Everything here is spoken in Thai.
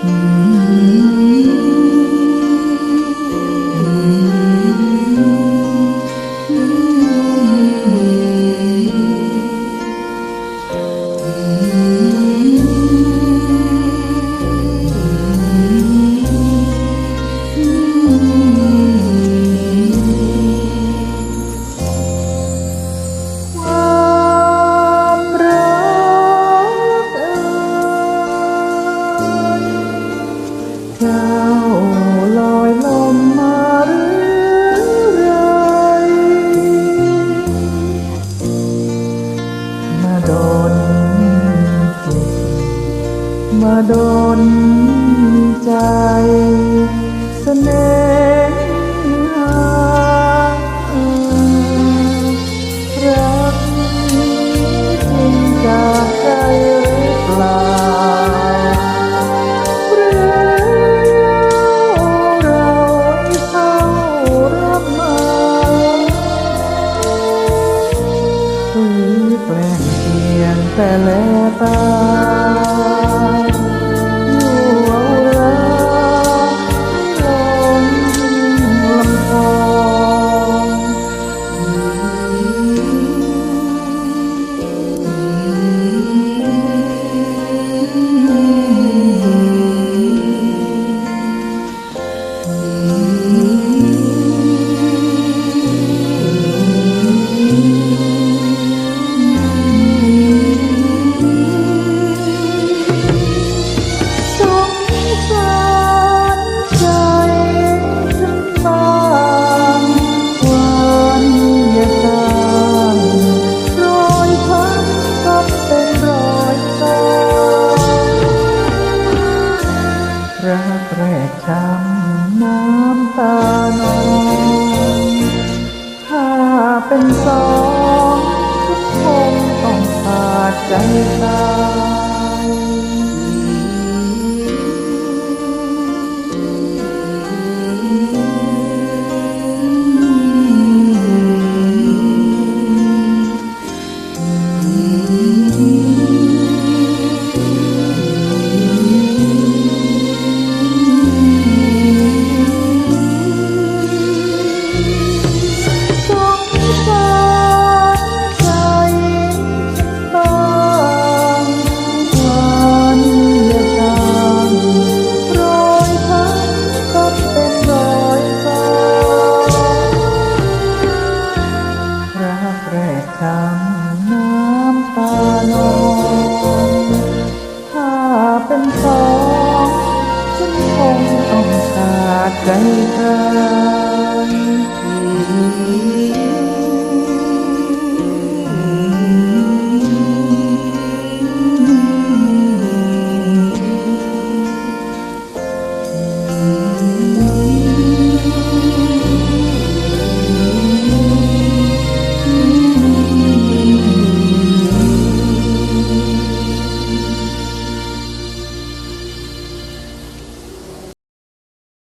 Mm-hmm. ดนใจเสน่หารักจริงใจหรือเปล่าหรือเราเศร้ารับมาหรือแปลงเพียงแต่แลตา ตานอนถ้าเป็นสองทุกคนต้องขาดใจตา เป็นสองฉันคงต้องขาดใจเธอ